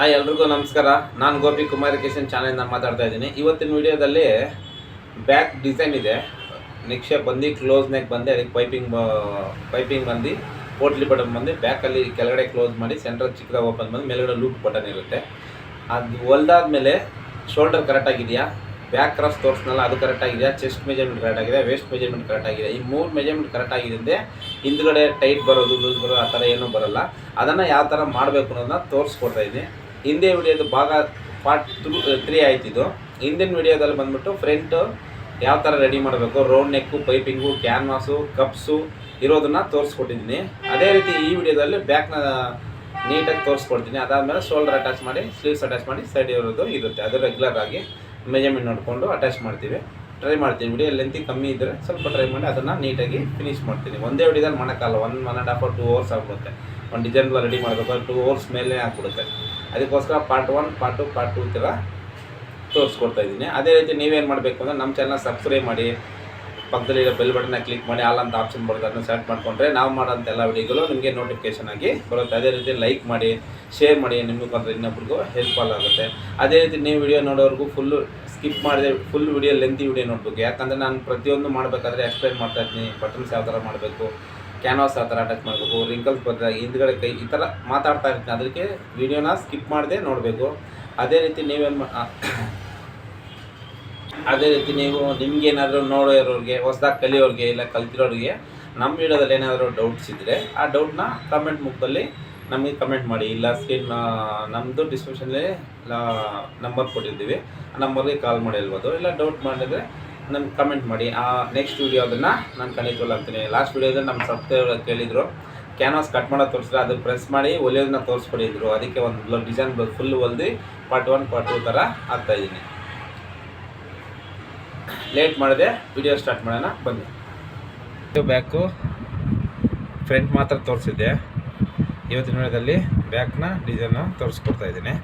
Hi ಎಲ್ರಿಗೂ ನಮಸ್ಕಾರ. ನಾನು ಗೋಪಿ ಕುಮಾರ್ ಕಿಶನ್ ಚಾನಲಿಂದ ಮಾತಾಡ್ತಾ ಇದ್ದೀನಿ. ಇವತ್ತಿನ ವಿಡಿಯೋದಲ್ಲಿ ಬ್ಯಾಕ್ ಡಿಸೈನ್ ಇದೆ. ನಿಕ್ಷೆ ಬಂದು ಕ್ಲೋಸ್ ನೆಕ್ ಬಂದು, ಅದಕ್ಕೆ ಪೈಪಿಂಗ್ ಪೈಪಿಂಗ್ ಬಂದು ಪೋಟ್ಲಿ ಬಟನ್ ಬಂದು. ಬ್ಯಾಕಲ್ಲಿ ಕೆಳಗಡೆ ಕ್ಲೋಸ್ ಮಾಡಿ ಸೆಂಟ್ರಲ್ ಚಿಕ್ಕದಾಗ ಓಪನ್ ಬಂದು, ಮೇಲ್ಗಡೆ ಲೂಪ್ ಬಟನ್ ಇರುತ್ತೆ. ಅದು ಹೊಲ್ದಾದ್ಮೇಲೆ ಶೋಲ್ಡರ್ ಕರೆಕ್ಟಾಗಿದೆಯಾ ಬ್ಯಾಕ್ ಕ್ರಾಸ್ ತೋರಿಸ್ನಲ್ಲ, ಅದು ಕರೆಕ್ಟ್ ಆಗಿದೆಯಾ? ಚೆಸ್ಟ್ ಮೆಜರ್ಮೆಂಟ್ ಕರೆಕ್ಟ್ ಆಗಿದೆ ವೇಸ್ಟ್ ಮೆಜರ್ಮೆಂಟ್ ಕರೆಕ್ಟ್ ಆಗಿದೆ ಈ ಮೂರು ಮೆಜರ್ಮೆಂಟ್ ಕರೆಕ್ಟ್ ಆಗಿದೆ ಹಿಂದ್ಗಡೆ ಟೈಟ್ ಬರೋದು ಲೂಸ್ ಬರೋದು, ಆ ಥರ ಏನೂ ಬರೋಲ್ಲ. ಅದನ್ನು ಯಾವ ಥರ ಮಾಡಬೇಕು ಅನ್ನೋದನ್ನ ತೋರಿಸ್ಕೊಡ್ತಾ ಇದ್ದೀನಿ. ಹಿಂದೆ ವಿಡಿಯೋದು ಭಾಗ ಪಾರ್ಟ್ ತ್ರೂ ತ್ರೀ ಆಯ್ತಿದ್ದು ಹಿಂದಿನ ವಿಡಿಯೋದಲ್ಲಿ ಬಂದ್ಬಿಟ್ಟು ಫ್ರಂಟು ಯಾವ ಥರ ರೆಡಿ ಮಾಡಬೇಕು round neck piping canvas cups ಇರೋದನ್ನ ತೋರಿಸ್ಕೊಟ್ಟಿದ್ದೀನಿ. ಅದೇ ರೀತಿ ಈ ವಿಡಿಯೋದಲ್ಲಿ ಬ್ಯಾಕ್ನ ನೀಟಾಗಿ ತೋರಿಸ್ಕೊಡ್ತೀನಿ. ಅದಾದಮೇಲೆ ಶೋಲ್ಡರ್ ಅಟ್ಯಾಚ್ ಮಾಡಿ ಸ್ಲೀವ್ಸ್ ಅಟ್ಯಾಚ್ ಮಾಡಿ ಸೈಡ್ ಇರೋದು ಇರುತ್ತೆ. ಅದು ರೆಗ್ಯುಲರ್ ಆಗಿ ಮೆಜರ್ಮೆಂಟ್ ನೋಡಿಕೊಂಡು ಅಟ್ಯಾಚ್ ಮಾಡ್ತೀವಿ. ಟ್ರೈ ಮಾಡ್ತೀನಿ. ವಿಡಿಯೋ ಲೆಂತಿ ಕಮ್ಮಿ ಇದ್ದರೆ ಸ್ವಲ್ಪ ಟ್ರೈ ಮಾಡಿ ಅದನ್ನು ನೀಟಾಗಿ ಫಿನಿಶ್ ಮಾಡ್ತೀನಿ. ಒಂದೇ ವಿಡಿಯೋದಲ್ಲಿ ಮಾಡೋಕ್ಕಲ್ಲ one one and half two hours ಆಗಿಬಿಡುತ್ತೆ. ಒಂದು ಡಿಸೈನ್ ರೆಡಿ ಮಾಡಬೇಕು. ಟೂ ಅವರ್ಸ್ ಮೇಲೆ ಆಗ್ಬಿಡುತ್ತೆ. ಅದಕ್ಕೋಸ್ಕರ part one part two part two ಥರ ತೋರಿಸ್ಕೊಡ್ತಾ ಇದ್ದೀನಿ. ಅದೇ ರೀತಿ ನೀವೇನು ಮಾಡಬೇಕು ಅಂದರೆ ನಮ್ಮ ಚಾನಲ್ ಸಬ್ಸ್ಕ್ರೈಬ್ ಮಾಡಿ ಪಕ್ಕದಲ್ಲಿರೋ ಬೆಲ್ ಬಟನ್ನ ಕ್ಲಿಕ್ ಮಾಡಿ ಆಲ್ ಅಂತ ಆಪ್ಷನ್ ಬರುತ್ತೆ, ಅದನ್ನು ಸೆಲೆಕ್ಟ್ ಮಾಡಿಕೊಂಡ್ರೆ ನಾವು ಮಾಡೋಂಥ ಎಲ್ಲ ವಿಡಿಯೋಗಳು ನಿಮಗೆ ನೋಟಿಫಿಕೇಶನ್ ಆಗಿ ಬರುತ್ತೆ. ಅದೇ ರೀತಿ ಲೈಕ್ ಮಾಡಿ ಶೇರ್ ಮಾಡಿ, ನಿಮಗೆ ಇನ್ನೊಬ್ರಿಗೂ ಹೆಲ್ಪ್ಫುಲ್ ಆಗುತ್ತೆ. ಅದೇ ರೀತಿ ನೀವು ವಿಡಿಯೋ ನೋಡೋರ್ಗೂ ಫುಲ್ಲು ಸ್ಕಿಪ್ ಮಾಡಿದೆ ಫುಲ್ ವಿಡಿಯೋ ಲೆಂತಿ ವಿಡಿಯೋ ನೋಡ್ಬೇಕು. ಯಾಕಂದರೆ ನಾನು ಪ್ರತಿಯೊಂದು ಮಾಡಬೇಕಾದ್ರೆ ಎಕ್ಸ್ಪ್ಲೈನ್ ಮಾಡ್ತಾ ಇದ್ದೀನಿ. ಬಟನ್ಸ್ ಯಾವ ಥರ ಮಾಡಬೇಕು ಕ್ಯಾನ್ವಾಸ್ ಆ ಥರ ಅಟ್ಯಾಚ್ ಮಾಡಬೇಕು ರಿಂಕಲ್ಸ್ ಬಂದಾಗ ಹಿಂದ್ಗಡೆ ಕೈ ಈ ಥರ ಮಾತಾಡ್ತಾ ಇರ್ತೀನಿ. ಅದಕ್ಕೆ ವಿಡಿಯೋನ ಸ್ಕಿಪ್ ಮಾಡದೆ ನೋಡಬೇಕು. ಅದೇ ರೀತಿ ನೀವೇನು ಅದೇ ರೀತಿ ನೀವು ನಿಮ್ಗೆ ಏನಾದರೂ ನೋಡೋರೋರಿಗೆ, ಹೊಸದಾಗಿ ಕಲಿಯೋರಿಗೆ ಇಲ್ಲ ಕಲ್ತಿರೋರಿಗೆ, ನಮ್ಮ ವಿಡಿಯೋದಲ್ಲಿ ಏನಾದರೂ ಡೌಟ್ಸ್ ಇದ್ದರೆ ಆ ಡೌಟ್ನ ಕಮೆಂಟ್ ಮುಖದಲ್ಲಿ ನಮಗೆ ಕಮೆಂಟ್ ಮಾಡಿ. ಇಲ್ಲ ಸ್ಕ್ರೀನ್ ನಮ್ಮದು ಡಿಸ್ಕ್ರಿಪ್ಷನಲ್ಲಿ ನಂಬರ್ ಕೊಟ್ಟಿದ್ದೀವಿ. ಆ ನಂಬರ್ಗೆ ಕಾಲ್ ಮಾಡಿ ಹೇಳ್ಬೋದು. ಇಲ್ಲ ಡೌಟ್ ಮಾಡಿದ್ರೆ ನಮ್ಗೆ ಕಮೆಂಟ್ ಮಾಡಿ. ಆ ನೆಕ್ಸ್ಟ್ ವೀಡಿಯೋ ಅದನ್ನು ನಾನು ಖಂಡಿತವಲ್ಲ ಅಂತೀನಿ ಲಾಸ್ಟ್ ವೀಡಿಯೋದಲ್ಲಿ ನಮ್ಮ ಸಬ್ಸ್ಕ್ರೈಬರ್ ಕೇಳಿದರು ಕ್ಯಾನ್ವಾಸ್ ಕಟ್ ಮಾಡೋದು ತೋರಿಸಿದ್ರೆ. ಅದು ಪ್ರೆಸ್ ಮಾಡಿ ಒಲಿಯೋದನ್ನ ತೋರಿಸ್ಕೊಡಿದ್ರು. ಅದಕ್ಕೆ ಒಂದು ಡಿಸೈನ್ ಫುಲ್ ಹೊಲ್ದು ಪಾರ್ಟ್ ಒನ್ ಪಾರ್ಟ್ ಟು ಥರ ಹಾಕ್ತಾಯಿದ್ದೀನಿ ಲೇಟ್ ಮಾಡಿದೆ. ವಿಡಿಯೋ ಸ್ಟಾರ್ಟ್ ಮಾಡೋಣ. ಬನ್ನಿ. ಇದು ಬ್ಯಾಕು ಫ್ರಂಟ್ ಮಾತ್ರ ತೋರಿಸಿದ್ದೆ. ಇವತ್ತಿನ ವಿಡಿಯೋದಲ್ಲಿ ಬ್ಯಾಕ್ನ ಡಿಸೈನ್ ತೋರಿಸ್ಕೊಡ್ತಾ ಇದ್ದೀನಿ.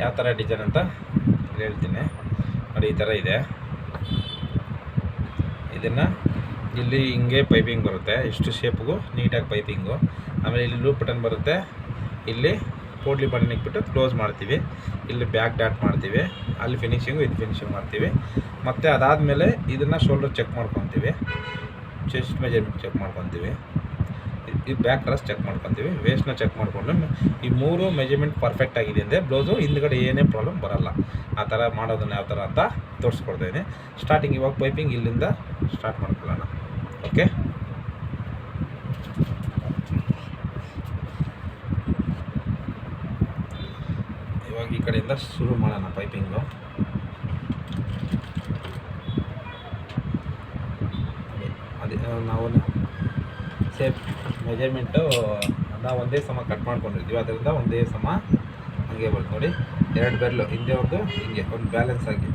ಯಾವ ಥರ ಡಿಸೈನ್ ಅಂತ ಹೇಳ್ತೀನಿ. ನೋಡಿ, ಈ ಥರ ಇದೆ. ಇದನ್ನು ಇಲ್ಲಿ ಹಿಂಗೆ ಪೈಪಿಂಗ್ ಬರುತ್ತೆ, ಇಷ್ಟು ಶೇಪ್ಗೂ ನೀಟಾಗಿ ಪೈಪಿಂಗು ಆಮೇಲೆ ಇಲ್ಲಿ ಲೂಪ್ ಬಟನ್ ಬರುತ್ತೆ, ಇಲ್ಲಿ ಪೋಟ್ಲಿ ಬಟನ್ ಇಟ್ಬಿಟ್ಟು ಕ್ಲೋಸ್ ಮಾಡ್ತೀವಿ. ಇಲ್ಲಿ ಬ್ಯಾಕ್ ಡ್ಯಾಟ್ ಮಾಡ್ತೀವಿ. ಅಲ್ಲಿ ಫಿನಿಶಿಂಗು ಇದು ಫಿನಿಶಿಂಗ್ ಮಾಡ್ತೀವಿ. ಮತ್ತು ಅದಾದಮೇಲೆ ಇದನ್ನು ಶೋಲ್ಡರ್ ಚೆಕ್ ಮಾಡ್ಕೊತೀವಿ. ಚೆಸ್ಟ್ ಮೆಜರ್ಮೆಂಟ್ ಚೆಕ್ ಮಾಡ್ಕೊತೀವಿ. ಈ ಬ್ಯಾಕ್ ಕ್ರಾಸ್ ಚೆಕ್ ಮಾಡ್ಕೊತೀವಿ ವೇಸ್ಟ್ನ ಚೆಕ್ ಮಾಡಿಕೊಂಡು, ಈ ಮೂರು ಮೆಜರ್ಮೆಂಟ್ ಪರ್ಫೆಕ್ಟ್ ಆಗಿದೆ ಅಂದರೆ ಬ್ಲೌಸು ಹಿಂದ್ಗಡೆ ಏನೇ ಪ್ರಾಬ್ಲಮ್ ಬರಲ್ಲ. ಆ ಥರ ಮಾಡೋದನ್ನ ಯಾವ ಥರ ಅಂತ ತೋರಿಸ್ಕೊಡ್ತಾಯಿದ್ದೀನಿ ಸ್ಟಾರ್ಟಿಂಗ್ ಇವಾಗ ಪೈಪಿಂಗ್ ಇಲ್ಲಿಂದ ಸ್ಟಾರ್ಟ್ ಮಾಡ್ಕೊಳ್ಳೋಣ. ಓಕೆ ಇವಾಗ ಈ ಕಡೆಯಿಂದ ಶುರು ಮಾಡೋಣ ಪೈಪಿಂಗು ಅದೇ, ನಾವು ಸೇಫ್ ಮೆಜರ್ಮೆಂಟು ನಾವು ಒಂದೇ ಸಮ ಕಟ್ ಮಾಡ್ಕೊಂಡಿರ್ತೀವಿ ಅದರಿಂದ ಒಂದೇ ಸಮ ಹಂಗೆ ಬರುತ್ತೆ. ನೋಡಿ, ಎರಡು ಬೆರಳು, ಹಿಂದೆ ಒಂದು ಹಿಂಗೆ, ಒಂದು ಬ್ಯಾಲೆನ್ಸ್ ಆಗಿ.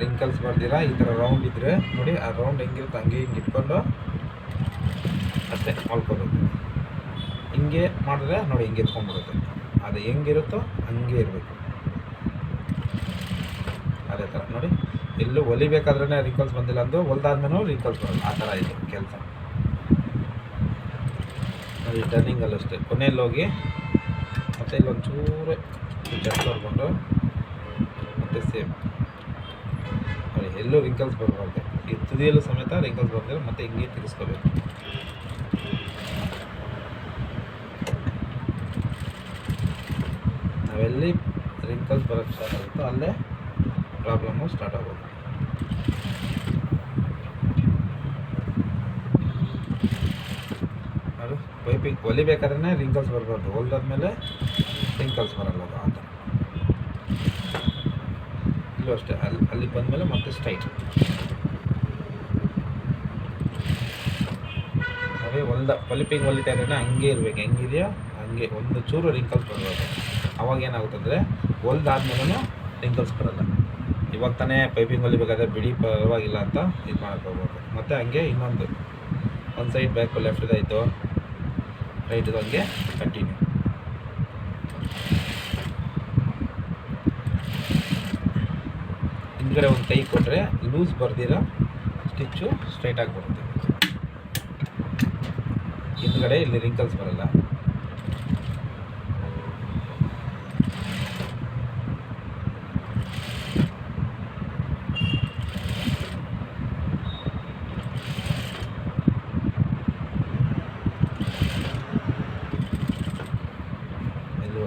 ರಿಂಕಲ್ಸ್ ಬರ್ದಿಲ್ಲ, ಈ ಥರ ರೌಂಡ್ ಇದ್ದರೆ ನೋಡಿ, ಆ ರೌಂಡ್ ಹೆಂಗಿರುತ್ತೆ ಹಂಗೆ ಹಿಂಗೆ ಇಟ್ಕೊಂಡು ಅಷ್ಟೇ ಮಾಡ್ಕೋಬೇಕು ಹಿಂಗೆ ಮಾಡಿದ್ರೆ, ನೋಡಿ, ಹಿಂಗೆ ಎತ್ಕೊಂಡ್ಬಿಡುತ್ತೆ. ಅದು ಹೆಂಗಿರುತ್ತೋ ಹಂಗೆ ಇರಬೇಕು. ಅದೇ ಥರ, ನೋಡಿ, ಎಲ್ಲೂ ಹೊಲಿಬೇಕಾದ್ರೇ ರಿಂಕಲ್ಸ್ ಬಂದಿಲ್ಲ ಅಂದು ಹೊಲ್ದಾದ್ಮೇಲೂ ರಿಂಕಲ್ಸ್ ಬರಲ್ಲ. ಆ ಥರ ಇದೆ ಕೆಲಸ. ನೋಡಿ ಟರ್ನಿಂಗಲ್ಲಿ ಅಷ್ಟೇ. ಕೊನೆಯಲ್ಲಿ ಹೋಗಿ ಮತ್ತು ಇಲ್ಲೊಂದು ಚೂರು ಜಸ್ಟ್ ಹೊರ್ಕೊಂಡು ಮತ್ತು ಸೇಮ್. ನೋಡಿ ಎಲ್ಲೂ ರಿಂಕಲ್ಸ್ ಬರಬಾರ್ದು. ಈ ತುದಿಯಲ್ಲೂ ಸಮೇತ ರಿಂಕಲ್ಸ್ ಬರ್ತಾರೆ ಮತ್ತು ಹಿಂಗೆ ತಿರ್ಸ್ಕೋಬೇಕು. ನಾವೆಲ್ಲಿ ರಿಂಕಲ್ಸ್ ಬರೋಕ್ಕೆ ಸ್ಟಾರ್ಟ್ ಆಗುತ್ತೋ ಅಲ್ಲೇ ಪ್ರಾಬ್ಲಮ್ಮು ಸ್ಟಾರ್ಟ್ ಆಗೋದು ಅದು ಪೈಪಿಂಗ್ ಹೊಲಿಬೇಕಾದ್ರೆ ರಿಂಕಲ್ಸ್ ಬರಬಾರ್ದು ಹೊಲ್ದಾದ್ಮೇಲೆ ರಿಂಕಲ್ಸ್ ಬರಲ್ಲ ಥರ. ಇಲ್ಲೂ ಅಷ್ಟೇ. ಅಲ್ಲಿ ಅಲ್ಲಿ ಬಂದಮೇಲೆ ಮತ್ತೆ ಸ್ಟ್ರೈಟ್. ಅದೇ ಹೊಲ್ದ ಹೊಲಿಪಿಂಗ್ ಹೊಲಿತಾ ಇದ್ರೆ ಹಂಗೆ ಇರಬೇಕು. ಹೆಂಗಿದೆಯೋ ಹಂಗೆ. ಒಂದು ಚೂರು ರಿಂಕಲ್ಸ್ ಬರಬಾರ್ದು ಅವಾಗ ಏನಾಗುತ್ತಂದರೆ ಹೊಲ್ದಾದ್ಮೇಲೂ ರಿಂಕಲ್ಸ್ ಬರಲ್ಲ. ಇವಾಗ ತಾನೇ ಪೈಪಿಂಗ್ ಹೊಲಿಬೇಕಾದ್ರೆ ಬಿಡಿ ಪರವಾಗಿಲ್ಲ ಅಂತ ಇದು ಮಾಡೋಕ್ಕೆ ಹೋಗ್ಬೋದು. ಮತ್ತು ಹಂಗೆ ಇನ್ನೊಂದು. ಒಂದು ಸೈಡ್ ಬ್ಯಾಕು ಲೆಫ್ಟ್ ಆಯಿತು ರೈಟ್ ಹಂಗೆ ಕಂಟಿನ್ಯೂ ಹಿಂದ್ಗಡೆ ಒಂದು ಕೈ ಕೊಟ್ಟರೆ ಲೂಸ್ ಬರ್ದಿರೋ ಸ್ಟಿಚ್ಚು ಸ್ಟ್ರೈಟಾಗಿ ಬರುತ್ತೆ. ಹಿಂದ್ಗಡೆ ಇಲ್ಲಿ ರಿಂಕಲ್ಸ್ ಬರಲ್ಲ.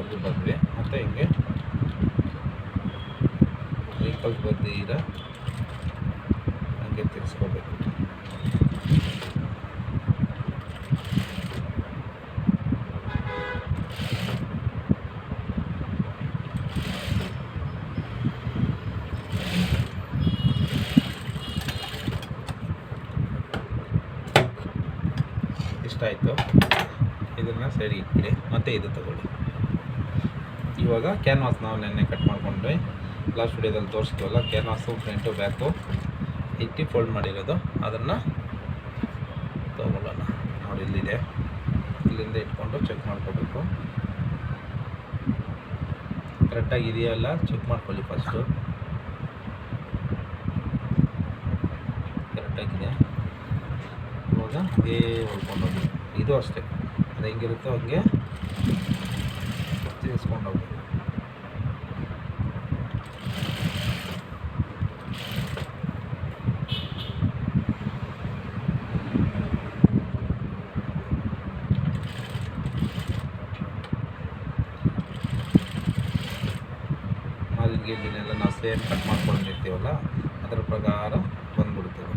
ಇಲ್ಲಿವರೆಗೂ ಬಂದ್ವಿ. ಮತ್ತು ಹಿಂಗೆ. ಲಿಂಕಲ್ಲಿ ಬಂದು ಈಗ ಹಂಗೆ ತಿರ್ಸ್ಕೋಬೇಕು. ಇಷ್ಟ ಆಯಿತು ಇದನ್ನು ಸರಿ ಇಟ್ಬಿಡಿ. ಮತ್ತೆ ಇದು ತಗೊಳ್ಳಿ. ಇವಾಗ ಕ್ಯಾನ್ವಾಸ್ ನಾವು ನೆನ್ನೆ ಕಟ್ ಮಾಡ್ಕೊಂಡ್ವಿ. ಲಾಸ್ಟ್ ವಿಡಿಯೋದಲ್ಲಿ ತೋರಿಸ್ತೀವಲ್ಲ ಕ್ಯಾನ್ವಾಸು ಫ್ರಂಟು ಬ್ಯಾಕು ಇಟ್ಟು ಫೋಲ್ಡ್ ಮಾಡಿರೋದು. ಅದನ್ನು ತೊಗೊಳ್ಳೋಣ. ನೋಡಿ, ಇಲ್ಲಿದೆ. ಇಲ್ಲಿಂದ ಇಟ್ಕೊಂಡು ಚೆಕ್ ಮಾಡ್ಕೋಬೇಕು. ಕರೆಕ್ಟಾಗಿ ಇದೆಯಲ್ಲ ಚೆಕ್ ಮಾಡ್ಕೊಳ್ಳಿ ಫಸ್ಟು ಕರೆಕ್ಟಾಗಿದೆ ಇವಾಗ ಇದೇ ಹೊಲ್ಕೊಂಡು ಹೋಗಿ ಇದು ಅಷ್ಟೇ. ಅದು ಹೆಂಗಿರುತ್ತೋ ಹಂಗೆ ತಿಳಿಸ್ಕೊಂಡು ಹೋಗ್ಬೇಕು ಇದನ್ನೆಲ್ಲ ನಾವು ಸೇಮ್ ಕಟ್ ಮಾಡ್ಕೊಂಡಿರ್ತೀವಲ್ಲ ಅದರ ಪ್ರಕಾರ ಬಂದ್ಬಿಡ್ತದೆ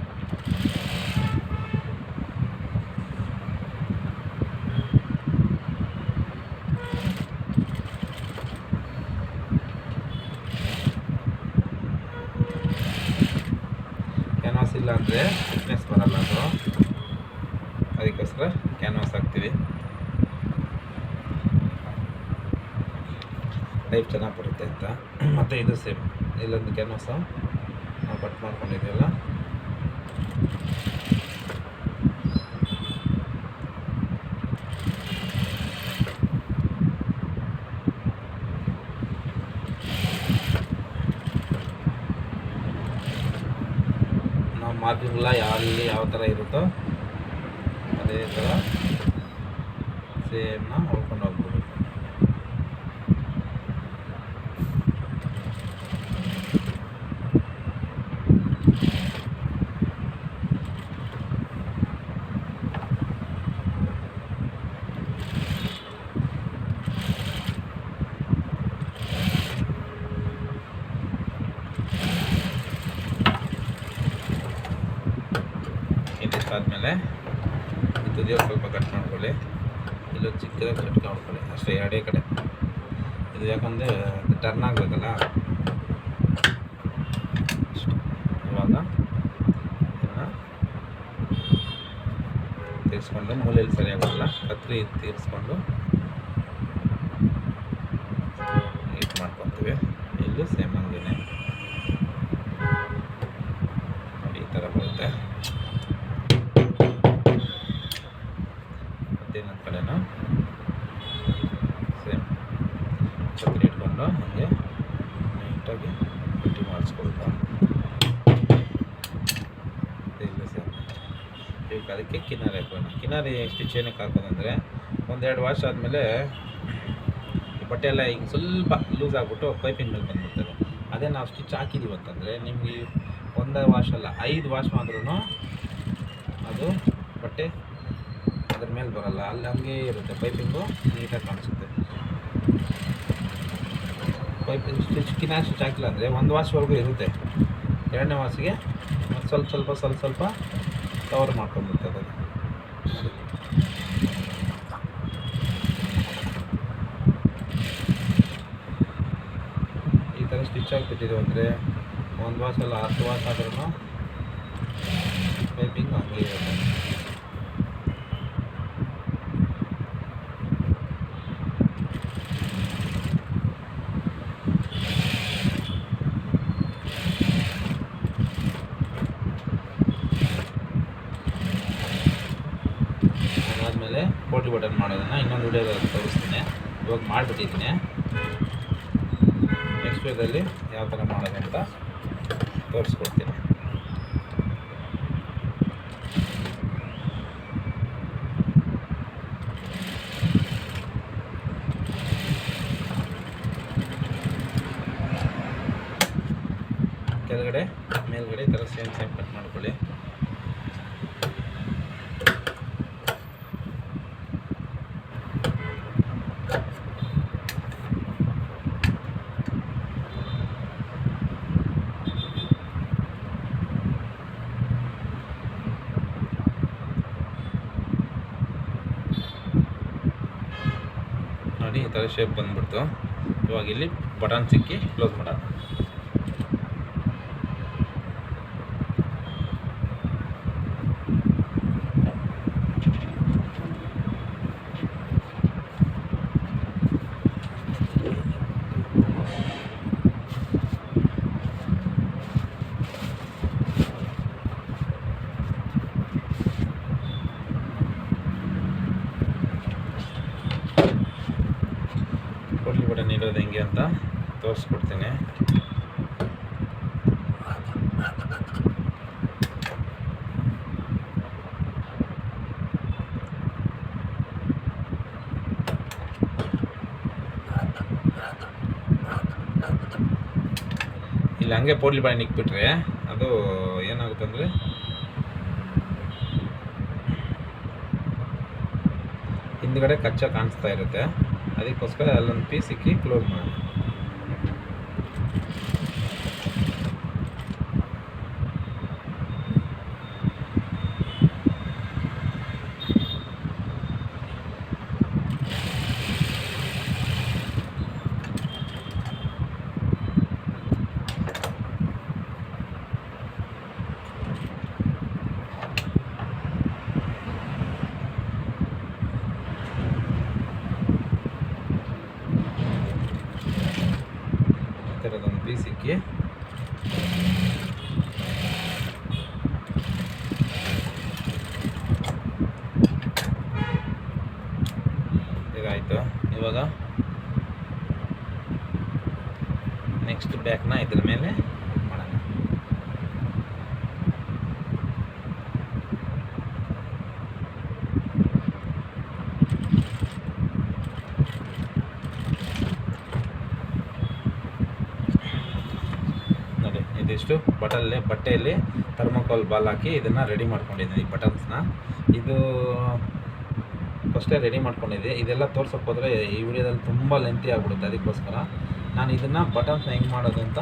ಕ್ಯಾನ್ವಾಸ್ ಇಲ್ಲ ಅಂದರೆ ಫಿಟ್ನೆಸ್ ಬರಲ್ಲ ಅದು ಅದಕ್ಕೋಸ್ಕರ ಕ್ಯಾನ್ವಾಸ್ ಹಾಕ್ತೀವಿ ಟೈಪ್ ಚೆನ್ನಾಗಿ ಬರುತ್ತೆ ಅಂತ ಮತ್ತು ಇದು ಸೇಮ್. ಇಲ್ಲೊಂದು ಕ್ಯಾನ್ವಾಸ ನಾವು ಕಟ್ ಮಾಡ್ಕೊಂಡಿದ್ದೀವಲ್ಲ ನಾವು ಮಾರ್ಕಿಂಗ್ಲ ಅಲ್ಲಿ ಯಾವ ಥರ ಇರುತ್ತೋ ಅದೇ ಥರ ಸೇಮ್ನ ಹೊಡ್ಕೊಂಡು ಹೋಗ್ಬೋದು. ಇದಿಷ್ಟಾದಮೇಲೆ ಈ ತುದಿಯಲ್ಲಿ ಸ್ವಲ್ಪ ಕಟ್ ಮಾಡ್ಕೊಳ್ಳಿ. ಇಲ್ಲ ಚಿಕ್ಕದಾಗಿ ಕಟ್ ಮಾಡ್ಕೊಳ್ಳಿ. ಅಷ್ಟೇ ಎರಡೇ ಕಡೆ. ಇದು ಯಾಕಂದರೆ ಟರ್ನ್ ಆಗಬೇಕಲ್ಲ. ಇವಾಗ ತೀರಿಸ್ಕೊಂಡು ಮೂಲೆಯಲ್ಲಿ ಸರಿಯಾಗಲ್ಲ ಕತ್ರಿ ತೀರಿಸ್ಕೊಂಡು ಇದು ಮಾಡ್ಕೊತೀವಿ ಇಲ್ಲೂ ಸೇಮ್ ಹಂಗೇನೆ ನೋಡಿ ಈ ಥರ ಬರುತ್ತೆ ಮತ್ತೆ ಇನ್ನೊಂದು ಕಡೆನೂ ಸೇಮ್ ಛತ್ರಿ ಇಟ್ಕೊಂಡು ಹಾಗೆ ನೀಟಾಗಿ ಪಟ್ಟಿ ಮಾಡಿಸ್ಕೊಳ್ತಾ ಇಲ್ಲೂ ಸೇಮ್ ಈಗ ಅದಕ್ಕೆ ಕಿನಾರಿ ಹಾಕೋಣ ಕಿನಾರಿ ಸ್ಟಿಚ್ ಏನಕ್ಕೆ ಹಾಕೋದಂದರೆ ಒಂದೆರಡು ವಾಶ್ ಆದಮೇಲೆ ಬಟ್ಟೆ ಎಲ್ಲ ಹಿಂಗೆ ಸ್ವಲ್ಪ ಲೂಸ್ ಆಗಿಬಿಟ್ಟು ಪೈಪಿಂಗ್ ಮೇಲೆ ಬಂದ್ಬಿಡ್ತದೆ. ಅದೇ ನಾವು ಸ್ಟಿಚ್ ಹಾಕಿದ್ದೀವಿ ಅಂತಂದರೆ ನಿಮಗೆ ಒಂದೇ ವಾಶ್ ಅಲ್ಲ, ಐದು ವಾಶ್ ಮಾಡಿದ್ರೂ ಅದು ಬಟ್ಟೆ ಅದ್ರ ಮೇಲೆ ಬರಲ್ಲ. ಅಲ್ಲಿ ಹಂಗೆ ಇರುತ್ತೆ. ಪೈಪಿಂಗು ನೀಟಾಗಿ ಕಾಣಿಸುತ್ತೆ. ಪೈಪಿಂಗ್ ಸ್ಟಿಚ್ ಕಿನಾ ಸ್ಟಿಚ್ ಹಾಕಿಲ್ಲ ಅಂದರೆ ಒಂದು ವಾಶ್ವರೆಗೂ ಇರುತ್ತೆ. ಎರಡನೇ ವಾಸಿಗೆ ಸ್ವಲ್ಪ ಸ್ವಲ್ಪ ಸ್ವಲ್ಪ ಸ್ವಲ್ಪ ಕವರ್ ಮಾಡ್ಕೊಂಡ್ಬಿಡ್ತದೆ. ಈ ಥರ ಸ್ಟಿಚ್ ಆಗಿಬಿಟ್ಟಿದೆ ಅಂದರೆ ಒಂದು ವಾಸಲ್ಲ ಹತ್ತು ವಾಸ ಆದ್ರೂ ಪೈಪಿಂಗ್ ಹಂಗೆ ಇರುತ್ತೆ. ಕೆಳಗಡೆ ಮೇಲ್ಗಡೆ ಈ ಥರ ಸೇಮ್ ಸೇಮ್ ಕಟ್ ಮಾಡ್ಕೊಳ್ಳಿ. ನೋಡಿ ಈ ಥರ ಶೇಪ್ ಬಂದ್ಬಿಡ್ತು. ಇವಾಗ ಇಲ್ಲಿ ಬಟನ್ ಸಿಕ್ಕಿ ಕ್ಲೋಸ್ ಮಾಡೋಣ. ಇಲ್ಲಿ ಹಂಗೆ ಪೋಟ್ಲಿ ಬಟನ್ ಇಕ್ಬಿಟ್ರೆ ಅದು ಏನಾಗುತ್ತೆ ಅಂದ್ರೆ ಹಿಂದ್ಗಡೆ ಕಚ್ಚಾ ಕಾಣಿಸ್ತಾ ಇರುತ್ತೆ. ಅದಕ್ಕೋಸ್ಕರ ಅಲ್ಲೊಂದು ಪೀಸ್ ಇಕ್ಕಿ ಕ್ಲೋಸ್ ಮಾಡೋಣ ಈ ಥರದೊಂದು ಪೀಸ್ ಇಕ್ಕಿ ಈಗ ಆಯಿತು ಇವಾಗ ನೆಕ್ಸ್ಟ್ ಬ್ಯಾಕ್ನ ಇದ್ರ ಮೇಲೆ ಮಾಡೋಣ. ನೋಡಿ, ಇದಿಷ್ಟು ಬಟಲ್ಲೇ, ಬಟ್ಟೆಯಲ್ಲಿ ಥರ್ಮೋಕೋಲ್ ಬಾಲ್ ಹಾಕಿ ಇದನ್ನು ರೆಡಿ ಮಾಡ್ಕೊಂಡಿದ್ದೀನಿ ಬಟನ್ಸ್ನ ಇದು ಫಸ್ಟೇ ರೆಡಿ ಮಾಡ್ಕೊಂಡಿದ್ದೆ. ಇದೆಲ್ಲ ತೋರ್ಸೋಕ್ಕೋದ್ರೆ ಹೋದರೆ ಈ ವಿಡಿಯೋದಲ್ಲಿ ತುಂಬ ಲೆಂತಿ ಆಗಿಬಿಡುತ್ತೆ ಅದಕ್ಕೋಸ್ಕರ. ನಾನು ಇದನ್ನು ಬಟನ್ಸ್ನ ಹೆಂಗೆ ಮಾಡೋದು ಅಂತ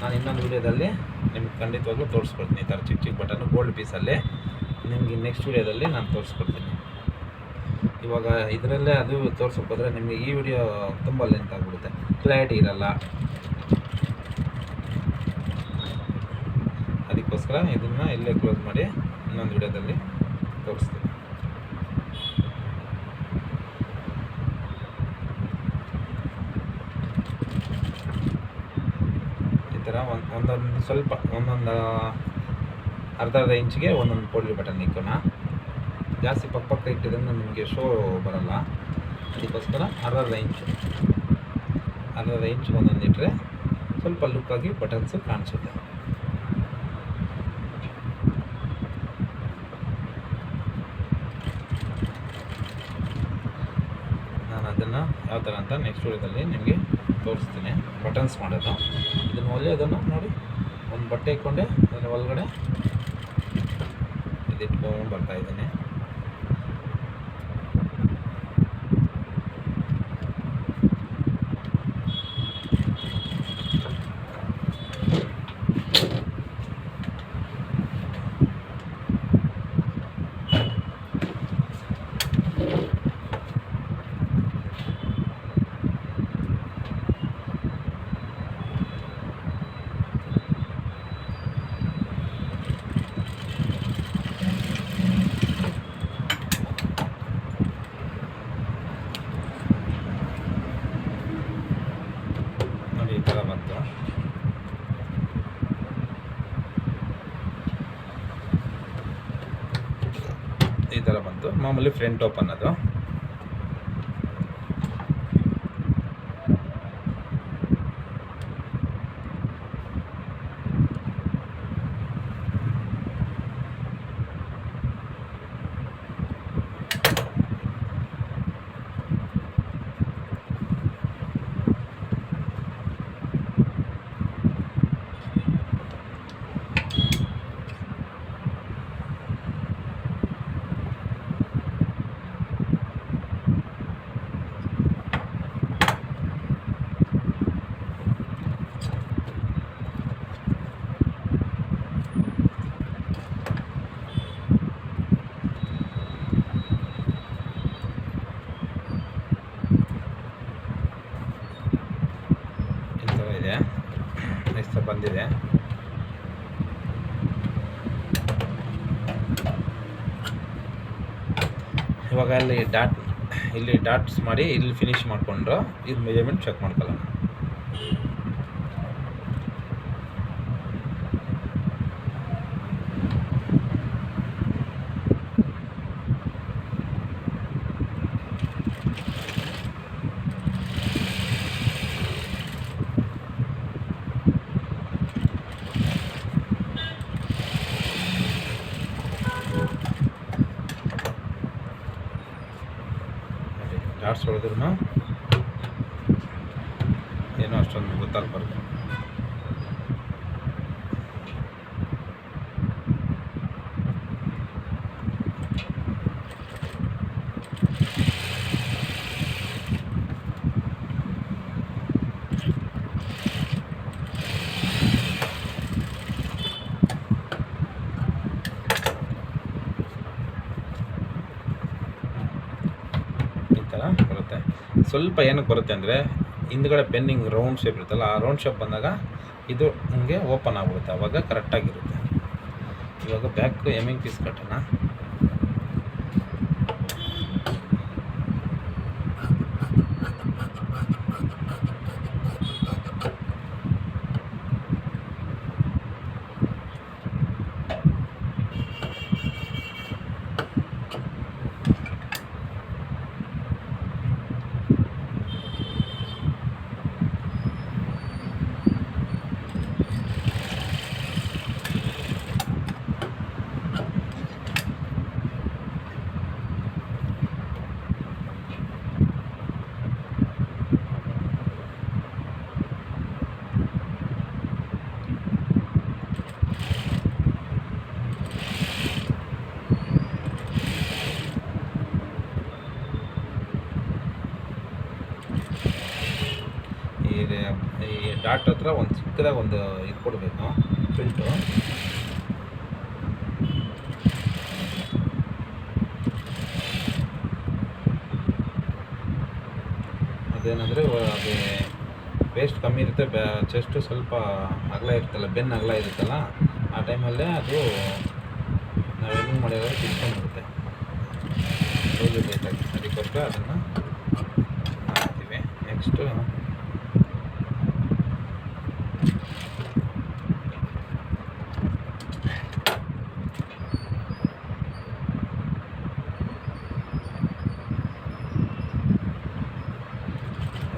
ನಾನು ಇನ್ನೊಂದು ವಿಡಿಯೋದಲ್ಲಿ ನಿಮ್ಗೆ ಖಂಡಿತವಾಗ್ಲೂ ತೋರಿಸ್ಕೊಡ್ತೀನಿ. ಈ ಥರ ಚಿಕ್ಕ ಚಿಕ್ಕ ಬಟನ್ ಗೋಲ್ಡ್ ಪೀಸಲ್ಲಿ ನಿಮಗೆ ನೆಕ್ಸ್ಟ್ ವಿಡಿಯೋದಲ್ಲಿ ನಾನು ತೋರಿಸ್ಕೊಡ್ತೀನಿ. ಇವಾಗ ಇದರಲ್ಲೇ ಅದು ತೋರ್ಸೋಕೆ ನಿಮಗೆ ಈ ವಿಡಿಯೋ ತುಂಬ ಲೆಂತ್ ಆಗಿಬಿಡುತ್ತೆ. ಕ್ಲಾರಿಟಿ ಇರಲ್ಲ. ಅದಕ್ಕೋಸ್ಕರ ಇದನ್ನು ಇಲ್ಲೇ ಕ್ಲೋಸ್ ಮಾಡಿ ಇನ್ನೊಂದು ವಿಡಿಯೋದಲ್ಲಿ ತೋರಿಸ್ತೀನಿ ಈ ಒಂದು ಒಂದೊಂದು ಸ್ವಲ್ಪ, ಒಂದೊಂದು ಅರ್ಧ ಅರ್ಧ ಇಂಚಿಗೆ ಒಂದೊಂದು ಪೋಲ್ಟ್ರಿ ಬಟನ್ ಇಕ್ಕೋಣ. ಜಾಸ್ತಿ ಪಕ್ಕ ಪಕ್ಕ ಇಟ್ಟಿದ್ರೆ ನಿಮಗೆ ಶೋ ಬರಲ್ಲ. ಅದಕ್ಕೋಸ್ಕರ ಅರ್ಧ ಅರ್ಧ ಇಂಚು. ಅರ್ಧ ಅರ್ಧ ಇಂಚು ಒಂದೊಂದು ಇಟ್ಟರೆ ಸ್ವಲ್ಪ ಲುಕ್ಕಾಗಿ ಬಟನ್ಸು ಕಾಣಿಸುತ್ತೆ. ನಾನು ಅದನ್ನು ಯಾವ ಥರ ಅಂತ ನೆಕ್ಸ್ಟ್ ವಿಡಿಯೋದಲ್ಲಿ ನಿಮಗೆ ತೋರಿಸ್ತೀನಿ. ಬಟನ್ಸ್ ಮಾಡೋದು. ಇದನ್ನು ಅದನ್ನು ನೋಡಿ. ಒಂದು ಬಟ್ಟೆ ಇಟ್ಕೊಂಡೆ ಅದರ ಒಳಗಡೆ ಇದಿಟ್ಕೊಂಡು ಬರ್ತಾ ಇದ್ದೀನಿ ನೋಡಿ ಈ ಥರ ಬಂತು ಥರ ಬಂತು. ಮಾಮೂಲಿ ಫ್ರಂಟ್ ಓಪನ್ ಅದು. ಇವಾಗ ಇಲ್ಲಿ ಡಾಟ್ ಇಲ್ಲಿ ಡಾಟ್ಸ್ ಮಾಡಿ ಇಲ್ಲಿ ಫಿನಿಶ್ ಮಾಡಿಕೊಂಡ್ರು ಇದು ಮೆಜರ್ಮೆಂಟ್ ಚೆಕ್ ಮಾಡ್ಕೊಳ್ಳೋಣ ನೋಡಿ ಡಾಟ್ಸ್ ಹೊಡೆದ್ರು ಏನೋ ಅಷ್ಟೊಂದು ಗೊತ್ತಾಗ್ಬಾರ್ದು ಈ ಥರ ಬರುತ್ತೆ ಸ್ವಲ್ಪ ಏನಕ್ಕೆ ಬರುತ್ತೆ ಅಂದರೆ ಹಿಂದ್ಗಡೆ ಪೆನ್ ಹಿಂಗೆ ರೌಂಡ್ ಶೇಪ್ ಇರುತ್ತಲ್ಲ, ಆ ರೌಂಡ್ ಶೇಪ್ ಬಂದಾಗ ಇದು ಹಿಂಗೆ ಓಪನ್ ಆಗಿಬಿಡುತ್ತೆ ಆವಾಗ ಕರೆಕ್ಟಾಗಿರುತ್ತೆ ಇವಾಗ ಬ್ಯಾಕ್ ಎಮಿಂಗ್ ಪೀಸ್ ಕಟ್ಟೋಣ ಈ ಈ ಡಾಟ್ ಹತ್ರ ಒಂದು ಚಿಕ್ಕದಾಗಿ ಒಂದು ಇದು ಕೊಡಬೇಕು ಫಿಲ್ಟು ಅದೇನಂದರೆ ಅದು ವೇಸ್ಟ್ ಕಮ್ಮಿ ಇರುತ್ತೆ ಬ್ಯಾ ಚೆಸ್ಟು ಸ್ವಲ್ಪ ಅಗಲ ಇರುತ್ತಲ್ಲ, ಬೆನ್ನು ಅಗಲ ಇರುತ್ತಲ್ಲ, ಆ ಟೈಮಲ್ಲೇ ಅದು ನಾವು ಹೆಂಗೆ ಮಾಡಿದಾಗ ತಿಳ್ಕೊಂಡ್ಬಿಡುತ್ತೆ ಬೇಕಾಗಿ ಅದಕ್ಕೋಸ್ಕರ ಅದನ್ನು ಹಾಕ್ತೀವಿ. ನೆಕ್ಸ್ಟು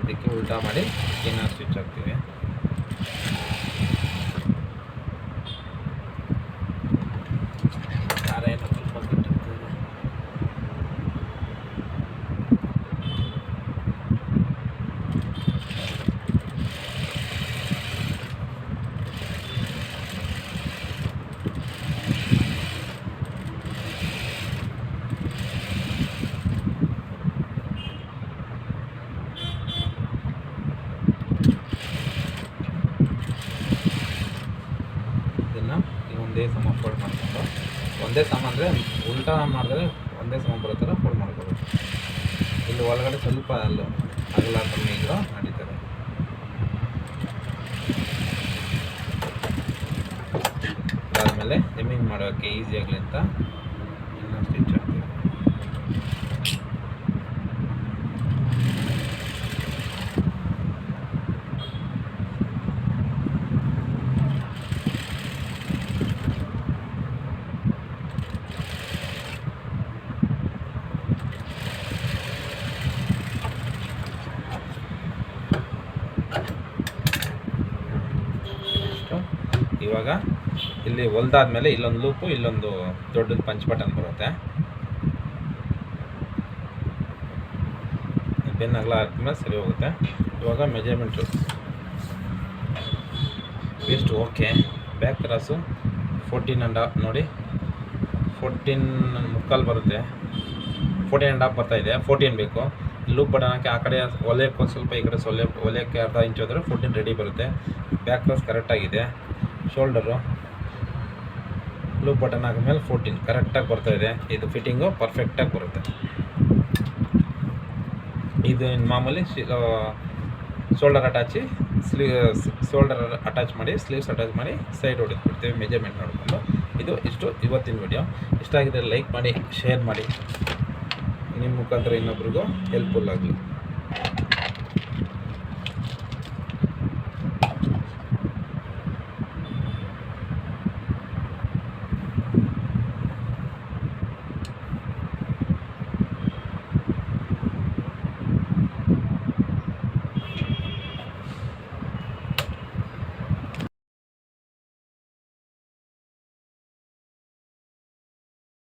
ಅದಕ್ಕೆ ಉಲ್ಟಾ ಮಾಡಿ ಇನ್ನೂ ಸ್ವಿಚ್ ಹಾಕ್ತೀವಿ ಖಾರ ಏನೋ ಸ್ವಲ್ಪ ಬಿಟ್ಟಿರ್ತದೆ. ಇದನ್ನು ಒಂದೇ ಸಮ ಫೋಲ್ಡ್ ಮಾಡ್ಕೊಂಡು ಒಂದೇ ಸಮ ಅಂದರೆ ಉಲ್ಟಾ ಮಾಡಿದ್ರೆ ಒಂದೇ ಸಮ ಬರೋ ಥರ ಫೋಲ್ಡ್ ಮಾಡ್ಕೋಬೇಕು. ಇಲ್ಲಿ ಒಳಗಡೆ ಸ್ವಲ್ಪ ಅಲ್ಲ ಅಗಲ ಕಮ್ಮಿ ಇದ್ರೂ ನಡೀತಾರೆ ಅದಾದಮೇಲೆ ಎಮ್ಮಿಂಗ್ ಮಾಡೋಕ್ಕೆ ಈಸಿ ಆಗಲಿ ಅಂತ ಇನ್ನೊಂದು ಸ್ಟಿಚ್ ಹಾಕ್ತೀವಿ ನೆಕ್ಸ್ಟು ಇವಾಗ ಇಲ್ಲಿ ಹೊಲ್ದಾದ್ಮೇಲೆ ಇಲ್ಲೊಂದು ಲೂಪು ಇಲ್ಲೊಂದು ದೊಡ್ಡದು ಪಂಚ್ ಬಟನ್ ಬರುತ್ತೆ. ಬೆನ್ನಗಲ ಹಾಕಿದ್ಮೇಲೆ ಸರಿ ಹೋಗುತ್ತೆ. ಇವಾಗ ಮೆಜರ್ಮೆಂಟು ಎಷ್ಟು okay back cross fourteen and half ನೋಡಿ. ಫೋರ್ಟೀನ್ ಮುಕ್ಕಾಲು ಬರುತ್ತೆ. ಫೋರ್ಟೀನ್ ಆ್ಯಂಡ್ ಹಾಫ್ ಬರ್ತಾ ಇದೆ. ಫೋರ್ಟೀನ್ ಬೇಕು. ಲೂಪ್ ಬಟನ್ ಹಾಕಿ ಆ ಕಡೆ ಒಲೆಯಕ್ಕೆ ಒಂದು ಸ್ವಲ್ಪ ಈ ಕಡೆ ಸೊಲೆ ಒಲೆಯಕ್ಕೆ ಅರ್ಧ ಇಂಚ್ ಹೋದರೆ ಫೋರ್ಟೀನ್ ರೆಡಿ ಬರುತ್ತೆ. ಬ್ಯಾಕ್ ಕ್ರಾಸ್ ಕರೆಕ್ಟಾಗಿದೆ ಶೋಲ್ಡರು ಬ್ಲೂ ಬಟನ್ ಹಾಕಿದ್ಮೇಲೆ ಫೋರ್ಟೀನ್ ಕರೆಕ್ಟಾಗಿ ಬರ್ತಾ ಇದೆ. ಇದು ಫಿಟ್ಟಿಂಗು ಪರ್ಫೆಕ್ಟಾಗಿ ಬರುತ್ತೆ. ಇದು ಮಾಮೂಲಿ shoulder attach sleeve shoulder attach ಮಾಡಿ ಸ್ಲೀವ್ಸ್ ಅಟ್ಯಾಚ್ ಮಾಡಿ ಸೈಡ್ ಹೊಡೆದು ಬಿಡ್ತೀವಿ ಮೆಜರ್ಮೆಂಟ್ ನೋಡಿಕೊಂಡು. ಇದು ಇಷ್ಟು ಇವತ್ತಿನ ವಿಡಿಯೋ ಇಷ್ಟ ಆಗಿದ್ರೆ ಲೈಕ್ ಮಾಡಿ ಶೇರ್ ಮಾಡಿ. ನಿಮ್ಮ ಮುಖಾಂತರ ಇನ್ನೊಬ್ರಿಗೂ ಹೆಲ್ಪ್ಫುಲ್ ಆಗಲಿ.